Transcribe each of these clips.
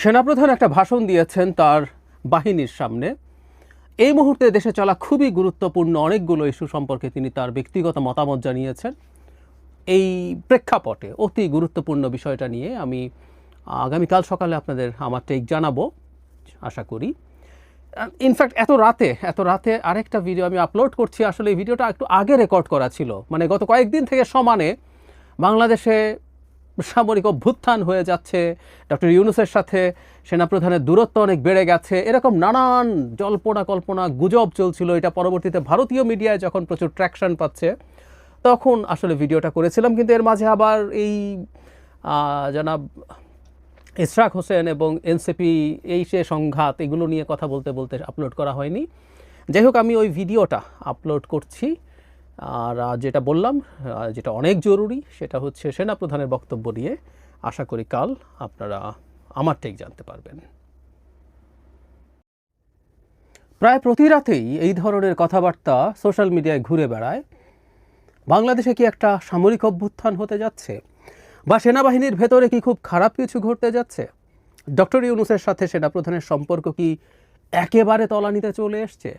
সেনাপ্রধান একটা ভাষণ দিয়েছেন তার বাহিনীর সামনে। এই মুহূর্তে দেশে চলা খুবই গুরুত্বপূর্ণ অনেকগুলো ইস্যু সম্পর্কে তিনি তার ব্যক্তিগত মতামত জানিয়েছেন। এই প্রেক্ষাপটে অতি গুরুত্বপূর্ণ বিষয়টা নিয়ে আমি আগামীকাল সকালে আপনাদের আমার টেক জানাব, আশা করি। ইনফ্যাক্ট এত রাতে এত রাতে আরেকটা ভিডিও আমি আপলোড করছি। আসলে এই ভিডিওটা একটু আগে রেকর্ড করা ছিল। মানে গত কয়েকদিন থেকে সমানে বাংলাদেশে সামরিক অভ্যুত্থান হয়ে যাচ্ছে। ডক্টর ইউনুসের সাথে সেনাপ্রধানের দূরত্ব অনেক বেড়ে গেছে। এরকম নানান জল্পনা কল্পনা গুজব চলছিল। এটা পরবর্তীতে ভারতীয় মিডিয়ায় যখন প্রচুর ট্র্যাকশন পাচ্ছে, তখন আসলে ভিডিওটা করেছিলাম। কিন্তু এর মাঝে আবার এই জনাব ইসরাক হোসেন এবং এনসিপি এই সে সংঘাত, এগুলো নিয়ে কথা বলতে বলতে আপলোড করা হয়নি। যাই হোক, আমি ওই ভিডিওটা আপলোড করছি। আর যেটা বললাম যেটা অনেক জরুরি, সেটা হচ্ছে সেনাপ্রধানের বক্তব্য নিয়ে। আশা করি কাল আপনারা আমার ঠিক জানতে পারবেন। প্রায় প্রতি রাতেই এই ধরনের কথাবার্তা সোশ্যাল মিডিয়ায় ঘুরে বেড়ায়। বাংলাদেশে কি একটা সামরিক অভ্যুত্থান হতে যাচ্ছে? বা সেনাবাহিনীর ভেতরে কি খুব খারাপ কিছু ঘটতে যাচ্ছে? ডক্টর ইউনুসের সাথে সেনাপ্রধানের সম্পর্ক কি একেবারে তলানিতে চলে এসছে?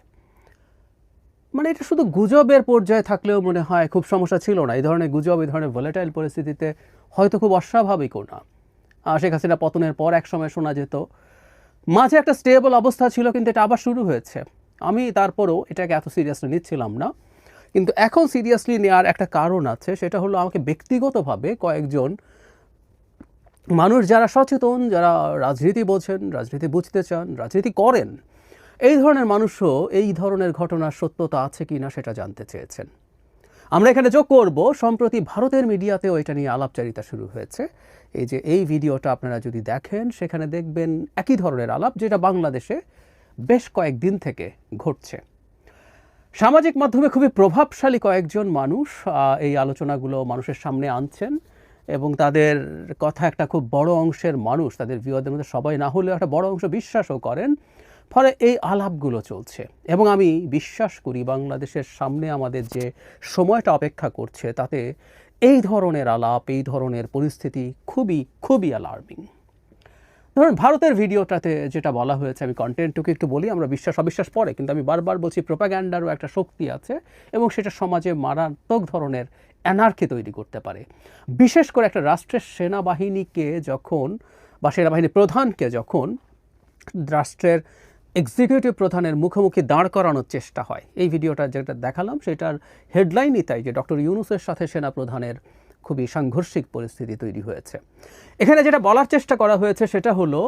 মানে এটা শুধু গুজবের পর্যায়ে থাকলেও মনে হয় খুব সমস্যা ছিল না। এই ধরনের গুজব, এই ধরনের ভোলেটাইল পরিস্থিতিতে হয়তো খুব অস্বাভাবিকও না। শেখ হাসিনা পতনের পর এক সময় শোনা যেত, মাঝে একটা স্টেবল অবস্থা ছিল কিন্তু এটা আবার শুরু হয়েছে। আমি তারপরও এটাকে এত সিরিয়াসলি নিচ্ছিলাম না। কিন্তু এখন সিরিয়াসলি নেওয়ার একটা কারণ আছে, সেটা হলো আমাকে ব্যক্তিগতভাবে কয়েকজন মানুষ যারা সচেতন, যারা রাজনীতি বোঝেন, রাজনীতি বুঝতে চান, রাজনীতি করেন এই ধরনের মানুষও এই ধরনের ঘটনার সত্যতা আছে কি না সেটা জানতে চেয়েছেন। আমরা এখানে যোগ করব, সম্প্রতি ভারতের মিডিয়াতেও এটা নিয়ে আলাপচারিতা শুরু হয়েছে। এই যে এই ভিডিওটা আপনারা যদি দেখেন, সেখানে দেখবেন একই ধরনের আলাপ যেটা বাংলাদেশে বেশ কয়েকদিন থেকে ঘটছে। সামাজিক মাধ্যমে খুবই প্রভাবশালী কয়েকজন মানুষ এই আলোচনাগুলো মানুষের সামনে আনছেন এবং তাদের কথা একটা খুব বড় অংশের মানুষ, তাদের ভিওদের মধ্যে সবাই না হলেও একটা বড় অংশ বিশ্বাসও করেন। ফলে এই আলাপগুলো চলছে। এবং আমি বিশ্বাস করি বাংলাদেশের সামনে আমাদের যে সময়টা অপেক্ষা করছে, তাতে এই ধরনের আলাপ, এই ধরনের পরিস্থিতি খুবই খুবই অ্যালার্মিং ধরুন, ভারতের ভিডিওটাতে যেটা বলা হয়েছে, আমি কন্টেন্টটুকু একটু বলি, আমরা বিশ্বাস, অবিশ্বাস পড়ে কিন্তু আমি বারবার বলছি প্রোপাগ্যান্ডারও একটা শক্তি আছে এবং সেটা সমাজে মারাত্মক ধরনের অ্যানার্কি তৈরি করতে পারে। বিশেষ করে একটা রাষ্ট্রের সেনাবাহিনীকে যখন, বা সেনাবাহিনী প্রধানকে যখন রাষ্ট্রের এক্সিকিউটিভ প্রধানের মুখোমুখি দাঁড় করানোর চেষ্টা হয়। এই ভিডিওটা যেটা দেখালাম, সেটার হেডলাইনই তাই যে ডক্টর ইউনুসের সাথে সেনা প্রধানের খুবই সাংঘর্ষিক পরিস্থিতি তৈরি হয়েছে। এখানে যেটা বলার চেষ্টা করা হয়েছে, সেটা হলো,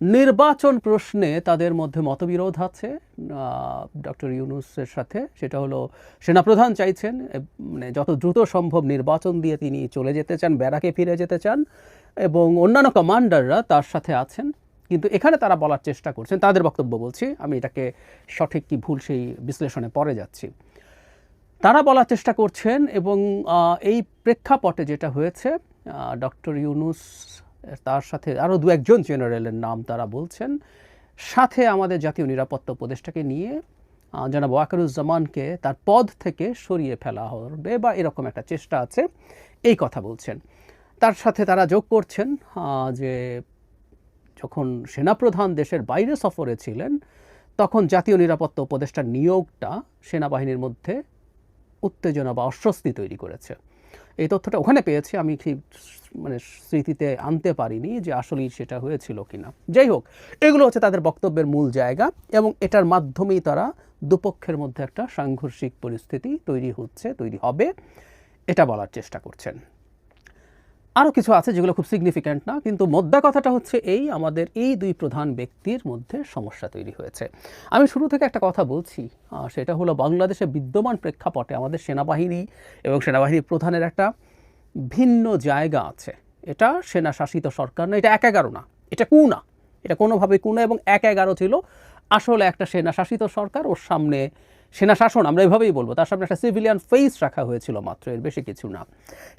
নির্বাচন প্রশ্নে তাদের মধ্যে মতবিরোধ আছে ডক্টর ইউনুসের সাথে। সেটা হলো, সেনাপ্রধান চাইছেন মানে যত দ্রুত সম্ভব নির্বাচন দিয়ে তিনি চলে যেতে চান, ব্যারাকে ফিরে যেতে চান, এবং অন্যান্য কমান্ডাররা তার সাথে আছেন। কিন্তু এখানে তারা বলার চেষ্টা করছেন, তাদের বক্তব্য বলছি, আমি এটাকে সঠিক কি ভুল সেই বিশ্লেষণে পরে যাচ্ছি। তারা বলার চেষ্টা করছেন এবং এই প্রেক্ষাপটে যেটা হয়েছে ডক্টর ইউনুস, তার সাথে আরও দু একজন জেনারেলের নাম তারা বলছেন, সাথে আমাদের জাতীয় নিরাপত্তা উপদেষ্টাকে নিয়ে জনাব ওয়াকারুজ্জামানকে তার পদ থেকে সরিয়ে ফেলা হবে বা এরকম একটা চেষ্টা আছে, এই কথা বলছেন। তার সাথে তারা যোগ করছেন যে যখন সেনাপ্রধান দেশের বাইরে সফরে ছিলেন, তখন জাতীয় নিরাপত্তা উপদেষ্টার নিয়োগটা সেনাবাহিনীর মধ্যে উত্তেজনা বা অস্বস্তি তৈরি করেছে। এই তথ্যটা ওখানে পেয়েছি, আমি ঠিক মানে স্মৃতিতে আনতে পারিনি যে আসলেই সেটা হয়েছিল কিনা। যাই হোক, এগুলো হচ্ছে তাদের বক্তব্যের মূল জায়গা এবং এটার মাধ্যমেই তারা দুপক্ষের মধ্যে একটা সাংঘর্ষিক পরিস্থিতি তৈরি হচ্ছে, তৈরি হবে, এটা বলার চেষ্টা করছেন। আরও কিছু আছে যেগুলো খুব সিগনিফিক্যান্ট না, কিন্তু মোদ্দা কথাটা হচ্ছে এই, আমাদের এই দুই প্রধান ব্যক্তির মধ্যে সমস্যা তৈরি হয়েছে। আমি শুরু থেকে একটা কথা বলছি সেটা হলো বাংলাদেশে বিদ্যমান প্রেক্ষাপটে আমাদের সেনাবাহিনী এবং সেনাবাহিনী প্রধানের একটা ভিন্ন জায়গা আছে। এটা সেনা শাসিত সরকার না, এটা এক এগারো না, এটা কু না, এটা কোনোভাবে কু না এবং এক এগারো ছিল আসলে একটা সেনা শাসিত সরকার ওর সামনে সেনা শাসন আমরা এভাবেই বলব, তার সামনে একটা সিভিলিয়ান ফেস রাখা হয়েছিল মাত্র, এর বেশি কিছু না।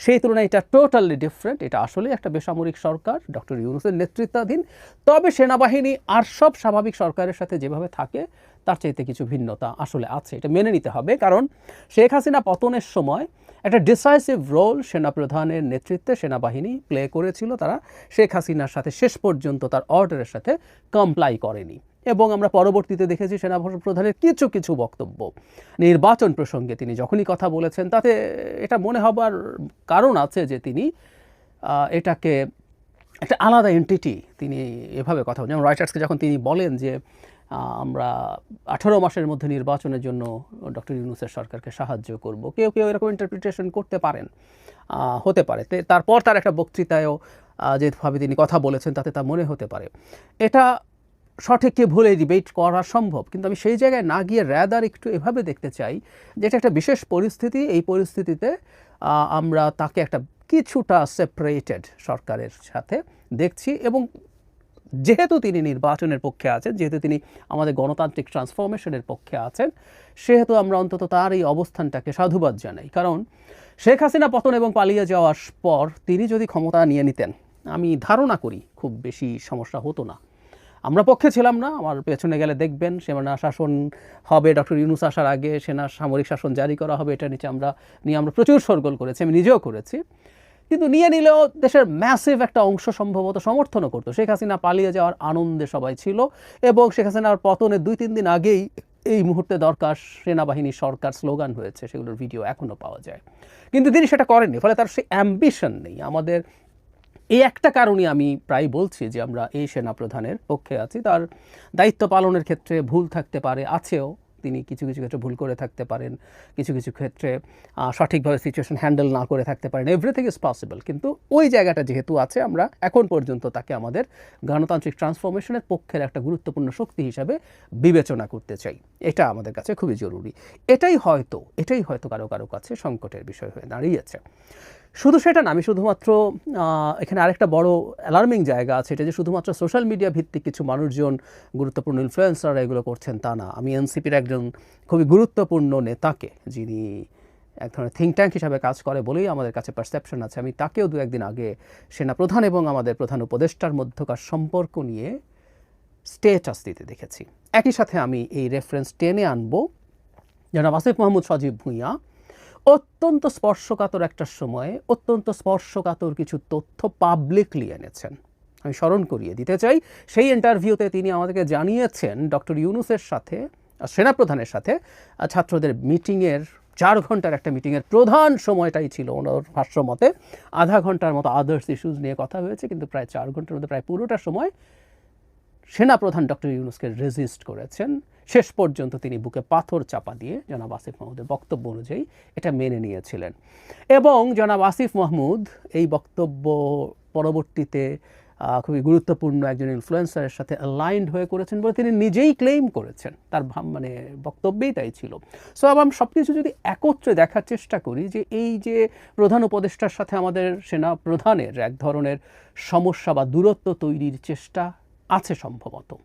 সেই তুলনায় এটা টোটালি ডিফারেন্ট এটা আসলে একটা বেসামরিক সরকার, ডক্টর ইউনুসের নেতৃত্বাধীন। তবে সেনাবাহিনী আর সব স্বাভাবিক সরকারের সাথে যেভাবে থাকে, তার চাইতে কিছু ভিন্নতা আসলে আছে, এটা মেনে নিতে হবে। কারণ শেখ হাসিনা পতনের সময় একটা ডিসাইসিভ রোল সেনাপ্রধানের নেতৃত্বে সেনাবাহিনী প্লে করেছিল, তারা শেখ হাসিনার সাথে শেষ পর্যন্ত তার অর্ডারের সাথে কমপ্লাই করেনি। এবং আমরা পরবর্তীতে দেখেছি সেনা প্রধানের কিছু কিছু বক্তব্য। নির্বাচন প্রসঙ্গে তিনি যখনই কথা বলেছেন, তাতে এটা মনে হবার কারণ আছে যে তিনি এটাকে একটা আলাদা এন্টিটি তিনি এভাবে কথা যেমন রয়টার্সকে যখন তিনি বলেন যে আমরা আঠারো মাসের মধ্যে নির্বাচনের জন্য ডক্টর ইউনুসের সরকারকে সাহায্য করব, কেউ কেউ এরকম ইন্টারপ্রিটেশন করতে পারেন হতে পারে। তারপর তার একটা বক্তৃতায়ও যেভাবে তিনি কথা বলেছেন, তাতে তা মনে হতে পারে। এটা সঠিক কি ভুলে ডিবেট করা সম্ভব। কিন্তু আমি সেই জায়গায় না গিয়ে র্যাদার একটু এভাবে দেখতে চাই, যে এটা একটা বিশেষ পরিস্থিতি, এই পরিস্থিতিতে আমরা তাকে একটা কিছুটা সেপারেটেড সরকারের সাথে দেখছি এবং যেহেতু তিনি নির্বাচনের পক্ষে আছেন, যেহেতু তিনি আমাদের গণতান্ত্রিক ট্রান্সফরমেশনের পক্ষে আছেন, সেহেতু আমরা অন্তত তার এই অবস্থানটাকে সাধুবাদ জানাই। কারণ শেখ হাসিনা পতন এবং পালিয়ে যাওয়ার পর তিনি যদি ক্ষমতা নিয়ে নিতেন, আমি ধারণা করি খুব বেশি সমস্যা হতো না। আমরা পক্ষে ছিলাম না, আমার পেছনে গেলে দেখবেন, সেনা শাসন হবে, ডক্টর ইউনুস আসার আগে সেনা সামরিক শাসন জারি করা হবে, এটা নিচে আমরা, নিয়ে আমরা প্রচুর সরগোল করেছি, আমি নিজেও করেছি। কিন্তু নিয়ে নিলেও দেশের ম্যাসিভ একটা অংশ সম্ভবত সমর্থনও করতো। শেখ হাসিনা পালিয়ে যাওয়ার আনন্দে সবাই ছিল এবং শেখ হাসিনার পতনের দুই, তিন দিন আগেই এই মুহূর্তে দরকার সেনাবাহিনী সরকার স্লোগান হয়েছে, সেগুলোর ভিডিও এখনও পাওয়া যায়। কিন্তু তিনি সেটা করেননি, ফলে তার সেই অ্যাম্বিশন নেই। আমাদের এই একটা কারণে আমি প্রায় বলছি যে আমরা এই সেনাপ্রধানের পক্ষে আছি। তার দায়িত্ব পালনের ক্ষেত্রে ভুল থাকতে পারে, আছেও। তিনি কিছু কিছু ক্ষেত্রে ভুল করে থাকতে পারেন, কিছু কিছু ক্ষেত্রে সঠিকভাবে সিচুয়েশন হ্যান্ডেল না করে থাকতে পারেন। এভরিথিং ইজ পসিবল কিন্তু ওই জায়গাটা যেহেতু আছে, আমরা এখন পর্যন্ত তাকে আমাদের গণতান্ত্রিক ট্রান্সফরমেশনের পক্ষের একটা গুরুত্বপূর্ণ শক্তি হিসাবে বিবেচনা করতে চাই। এটা আমাদের কাছে খুবই জরুরি। এটাই হয়তো এটাই হয়তো কারও কারও কাছে সংকটের বিষয় হয়ে দাঁড়িয়েছে। শুধু সেটা না, আমি শুধুমাত্র এখানে আরেকটা বড় অ্যালার্মিং জায়গা আছে, এটা যে শুধুমাত্র সোশ্যাল মিডিয়া ভিত্তিক কিছু মানুষজন, গুরুত্বপূর্ণ ইনফ্লুয়েন্সাররা এগুলো করছেন তা না। আমি এনসিপির একজন খুবই গুরুত্বপূর্ণ নেতাকে, যিনি এক ধরনের থিঙ্ক ট্যাঙ্ক হিসাবে কাজ করে বলেই আমাদের কাছে পারসেপশন আছে, আমি তাকেও দু একদিন আগে সেনা প্রধান এবং আমাদের প্রধান উপদেষ্টার মধ্যকার সম্পর্ক নিয়ে স্টেটাস দিতে দেখেছি। একই সাথে আমি এই রেফারেন্স টেনে আনব। জনাব আসিফ মাহমুদ সজীব ভূঁইয়া অত্যন্ত স্পর্শকাতর একটা সময়ে, অত্যন্ত স্পর্শকাতর কিছু তথ্য পাবলিকলি এনেছেন। আমি স্মরণ করিয়ে দিতে চাই, সেই ইন্টারভিউতে তিনি আমাদেরকে জানিয়েছেন ডক্টর ইউনুসের সাথে সেনাপ্রধানের সাথে ছাত্রদের মিটিংয়ের চার ঘণ্টার একটা মিটিংয়ের প্রধান সময়টাই ছিল ওনার ভাষ্য মতে আধা ঘণ্টার মতো আদার্স ইস্যুজ নিয়ে কথা হয়েছে, কিন্তু প্রায় চার ঘণ্টার মধ্যে, প্রায় পুরোটা সময় সেনাপ্রধান ডক্টর ইউনুসকে রেজিস্ট করেছেন। শেষ পর্যন্ত তিনি বুকে পাথর চাপা দিয়ে জনাব আসিফ মাহমুদের বক্তব্য অনুযায়ী এটা মেনে নিয়েছিলেন। এবং জনাব আসিফ মাহমুদ এই বক্তব্য পরবর্তীতে খুবই গুরুত্বপূর্ণ একজন ইনফ্লুয়েন্সারের সাথে অ্যালাইন্ড হয়ে করেছেন বলে তিনি নিজেই ক্লেম করেছেন। তার মানে বক্তব্যেই তাই ছিল। সো আবার সব কিছু যদি একত্রে দেখার চেষ্টা করি যে এই যে প্রধান উপদেষ্টার সাথে আমাদের সেনা প্রধানের এক ধরনের সমস্যা বা দূরত্ব তৈরির চেষ্টা আছে সম্ভবত।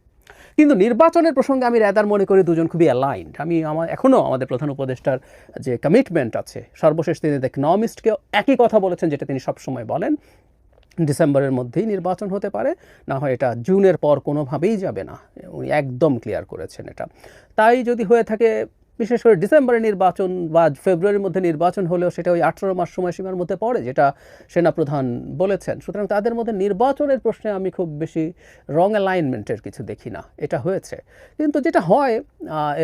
কিন্তু নির্বাচনের প্রসঙ্গে আমি রেদার মনে করি দুজন খুবই অ্যালাইন্ড আমি আমার এখনও আমাদের প্রধান উপদেষ্টার যে কমিটমেন্ট আছে, সর্বশেষ তিনি ইকনমিস্টকেও একই কথা বলেছেন যেটা তিনি সবসময় বলেন, ডিসেম্বরের মধ্যেই নির্বাচন হতে পারে, না হয় এটা জুনের পর কোনোভাবেই যাবে না। উনি একদম ক্লিয়ার করেছেন এটা। তাই যদি হয়ে থাকে বিশেষ করে ডিসেম্বরে নির্বাচন বা ফেব্রুয়ারির মধ্যে নির্বাচন হলেও সেটা ওই আঠেরো মাস সময়সীমার মধ্যে পড়ে, যেটা সেনাপ্রধান বলেছেন। সুতরাং তাদের মধ্যে নির্বাচনের প্রশ্নে আমি খুব বেশি রং অ্যালাইনমেন্টের কিছু দেখি না, এটা হয়েছে। কিন্তু যেটা হয়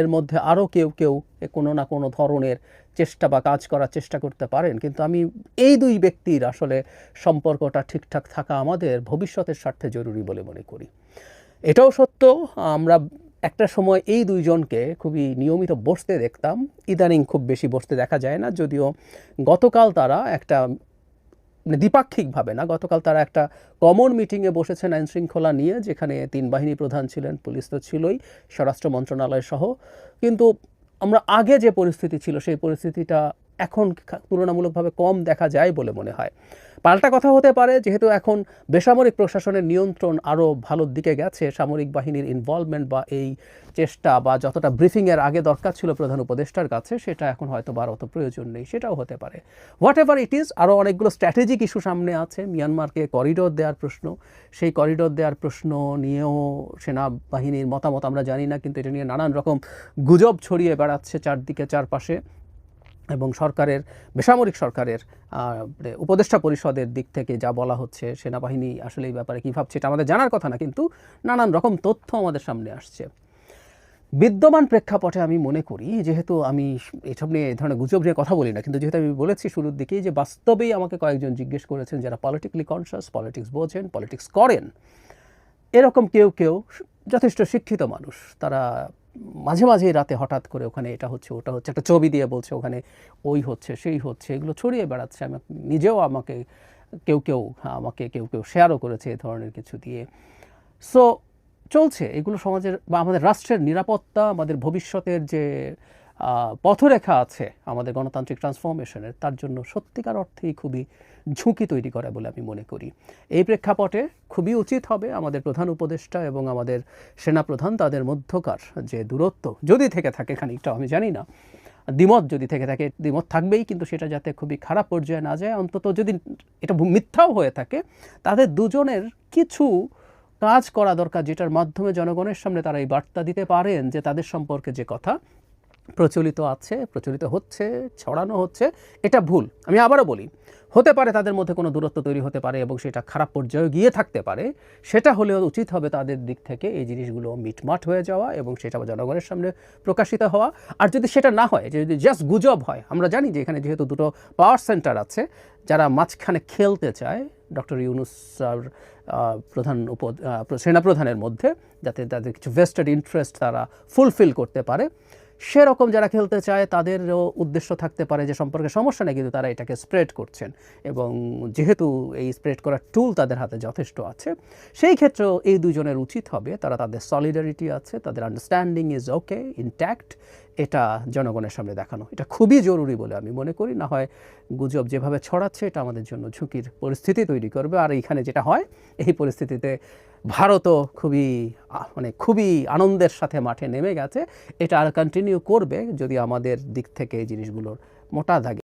এর মধ্যে আরও কেউ কেউ কোনো না কোনো ধরনের চেষ্টা বা কাজ করার চেষ্টা করতে পারেন। কিন্তু আমি এই দুই ব্যক্তির আসলে সম্পর্কটা ঠিকঠাক থাকা আমাদের ভবিষ্যতের স্বার্থে জরুরি বলে মনে করি। এটাও সত্য, আমরা একটা সময় এই দুইজনকে খুবই নিয়মিত বসতে দেখতাম। ইদানিং খুব বেশি বসতে দেখা যায় না, যদিও গতকাল তারা একটা মানে দ্বিপাক্ষিকভাবে না, গতকাল তারা একটা কমন মিটিংয়ে বসেছেন আইন শৃঙ্খলা নিয়ে, যেখানে তিন বাহিনী প্রধান ছিলেন, পুলিশ তো ছিলই, স্বরাষ্ট্র মন্ত্রণালয় সহ। কিন্তু আমরা আগে যে পরিস্থিতি ছিল, সেই পরিস্থিতিটা এখন তুলনামূলকভাবে কম দেখা যায় বলে মনে হয়। পাল্টা কথা হতে পারে, যেহেতু এখন বেসামরিক প্রশাসনের নিয়ন্ত্রণ আরও ভালোর দিকে গেছে। সামরিক বাহিনীর ইনভলভমেন্ট বা এই চেষ্টা বা যতটা ব্রিফিংয়ের আগে দরকার ছিল প্রধান উপদেষ্টার কাছে, সেটা এখন হয়তো বা আর অত প্রয়োজন নেই, সেটাও হতে পারে। হোয়াট এভার ইট ইজ আরও অনেকগুলো স্ট্র্যাটেজিক ইস্যু সামনে আছে। মিয়ানমারকে করিডোর দেওয়ার প্রশ্ন, সেই করিডোর দেওয়ার প্রশ্ন নিয়েও সেনাবাহিনীর মতামত আমরা জানি না, কিন্তু এটা নিয়ে নানান রকম গুজব ছড়িয়ে বেড়াচ্ছে চারদিকে, চারপাশে। এবং সরকারের, বেসামরিক সরকারের মানে উপদেষ্টা পরিষদের দিক থেকে যা বলা হচ্ছে, সেনাবাহিনী আসলে এই ব্যাপারে কী ভাবছে এটা আমাদের জানার কথা না, কিন্তু নানান রকম তথ্য আমাদের সামনে আসছে। বিদ্যমান প্রেক্ষাপটে আমি মনে করি, যেহেতু আমি এসব নিয়ে এই ধরনের গুজব নিয়ে কথা বলি না, কিন্তু যেহেতু আমি বলেছি শুরুর দিকেই যে বাস্তবেই আমাকে কয়েকজন জিজ্ঞেস করেছেন যারা পলিটিক্যালি কনসিয়াস পলিটিক্স বোঝেন পলিটিক্স করেন, এরকম কেউ কেউ, যথেষ্ট শিক্ষিত মানুষ, তারা মাঝে মাঝে রাতে হঠাৎ করে ওখানে এটা হচ্ছে, ওটা হচ্ছে, একটা ছবি দিয়ে বলছে ওখানে ওই হচ্ছে, সেই হচ্ছে, এগুলো ছড়িয়ে বেড়াচ্ছে। আমি নিজেও আমাকে, কেউ কেউ আমাকে কেউ কেউ শেয়ারও করেছে এ ধরনের কিছু দিয়ে। সো চলছে। এগুলো সমাজের বা আমাদের রাষ্ট্রের নিরাপত্তা, আমাদের ভবিষ্যতের যে পথরেখা আছে আমাদের গণতান্ত্রিক ট্রান্সফরমেশনের। তার জন্য সত্যিকার অর্থেই খুবই ঝুঁকি তৈরি করে বলে আমি মনে করি। এই প্রেক্ষাপটে খুবই উচিত হবে আমাদের প্রধান উপদেষ্টা এবং আমাদের সেনাপ্রধান তাদের মধ্যকার যে দূরত্ব যদি থেকে থাকে খানিকটা, আমি জানি না। দ্বিমত যদি থেকে থাকে, দ্বিমত থাকবেই, কিন্তু সেটা যাতে খুবই খারাপ পর্যায়ে না যায়। অন্তত যদি এটা মিথ্যাও হয়ে থাকে, তাদের দুজনের কিছু কাজ করা দরকার, যেটার মাধ্যমে জনগণের সামনে তারা এই বার্তা দিতে পারেন যে তাদের সম্পর্কে যে কথা। প্রচলিত আছে, প্রচলিত হচ্ছে, ছড়ানো হচ্ছে, এটা ভুল। আমি আবারও বলি, হতে পারে তাদের মধ্যে কোনো দূরত্ব তৈরি হতে পারে এবং সেটা খারাপ পর্যায়ে গিয়ে থাকতে পারে। সেটা হলেও উচিত হবে তাদের দিক থেকে এই জিনিসগুলো মিটমাট হয়ে যাওয়া এবং সেটা জনগণের সামনে প্রকাশিত হওয়া। আর যদি সেটা না হয় যদি জাস্ট গুজব হয়, আমরা জানি যে এখানে যেহেতু দুটো পাওয়ার সেন্টার আছে, যারা মাঝখানে খেলতে চায়, ডক্টর ইউনুস প্রধান উপ সেনাপ্রধানের মধ্যে, যাতে তাদের কিছু ভেস্টেড ইন্টারেস্ট তারা ফুলফিল করতে পারে। সেরকম যারা খেলতে চায়, তাদেরও উদ্দেশ্য থাকতে পারে যে সম্পর্কে সমস্যা নেই, কিন্তু তারা এটাকে স্প্রেড করছেন। এবং যেহেতু এই স্প্রেড করার টুল তাদের হাতে যথেষ্ট আছে, সেই ক্ষেত্রেও এই দুজনের উচিত হবে। তারা তাদের সলিডারিটি আছে, তাদের আন্ডারস্ট্যান্ডিং ইজ ওকে ইনট্যাক্ট এটা জনগণের সামনে দেখানো। এটা খুবই জরুরি বলে আমি মনে করি। না হয় গুজব যেভাবে ছড়াচ্ছে, এটা আমাদের জন্য ঝুঁকির পরিস্থিতি তৈরি করবে। আর এইখানে যেটা হয়, এই পরিস্থিতিতে ভারতও খুবই মানে খুবই আনন্দের সাথে মাঠে নেমে গেছে। এটা আর কন্টিনিউ করবে যদি আমাদের দিক থেকে এই জিনিসগুলোর মোটা দাগে।